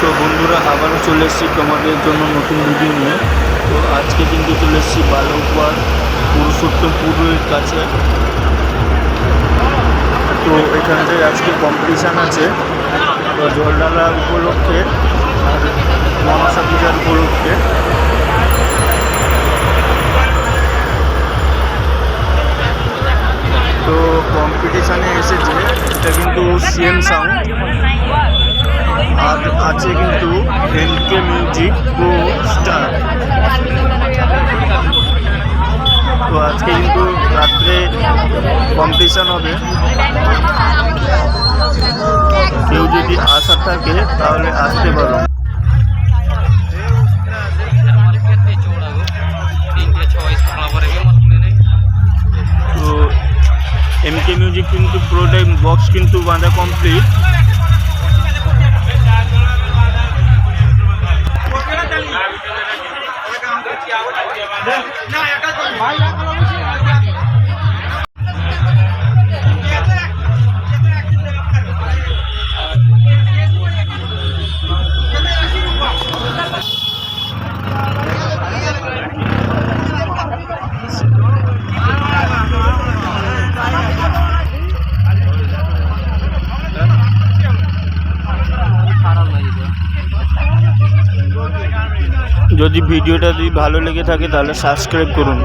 তো বন্ধুরা, আবারও চলে এসেছি তোমাদের জন্য নতুন ভিডিও নিয়ে। তো আজকে কিন্তু চলে এসেছি বালকবার পুরুষোত্তমপুরের কাছে। তো এখানটায় আজকে কম্পিটিশান আছে, তো জলডালা উপলক্ষে মনসা পূজার উপলক্ষে। তো কম্পিটিশানে এসেছে, এটা কিন্তু সিএম সাউন্ড আছে কিন্তু এনকে মিউজিক প্রো স্টার তো আজকে কিন্তু রাত্রে কম্পিটিশান হবে। কেউ যদি আসার থাকে, তাহলে আসতে পারো। তো এমকে মিউজিক কিন্তু পুরোটাই বক্স কিন্তু বাঁধা complete Nah, ya kan banyak kalau musim Thank. যদি ভিডিওটা যদি ভালো লেগে থাকে তাহলে সাবস্ক্রাইব করুন।